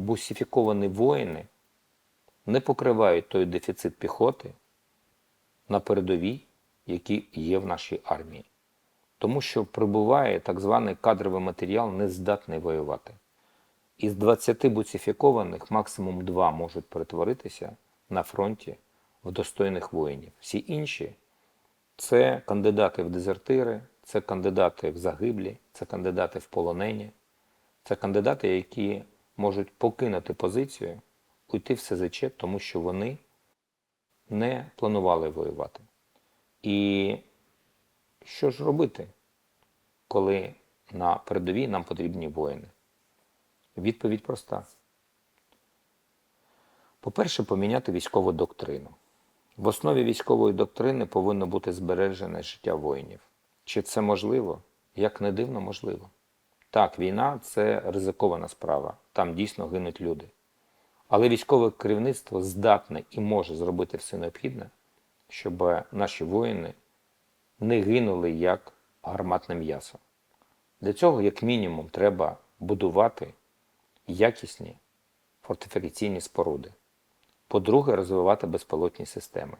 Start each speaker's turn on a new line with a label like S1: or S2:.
S1: бусифіковані воїни не покривають той дефіцит піхоти на передовій, який є в нашій армії. Тому що прибуває так званий кадровий матеріал, не здатний воювати. Із 20 буцифікованих максимум 2 можуть перетворитися на фронті в достойних воїнів. Всі інші це кандидати в дезертири, це кандидати в загиблі, це кандидати в полонені, це кандидати, які можуть покинути позицію, уйти в СЗЧ, тому що вони не планували воювати. І що ж робити, коли на передовій нам потрібні воїни? Відповідь проста. По-перше, поміняти військову доктрину. В основі військової доктрини повинно бути збережене життя воїнів. Чи це можливо? Як не дивно, можливо. Так, війна це ризикована справа, там дійсно гинуть люди. Але військове керівництво здатне і може зробити все необхідне, щоб наші воїни не гинули як гарматне м'ясо. Для цього, як мінімум, треба будувати якісні фортифікаційні споруди. По-друге, розвивати безпілотні системи.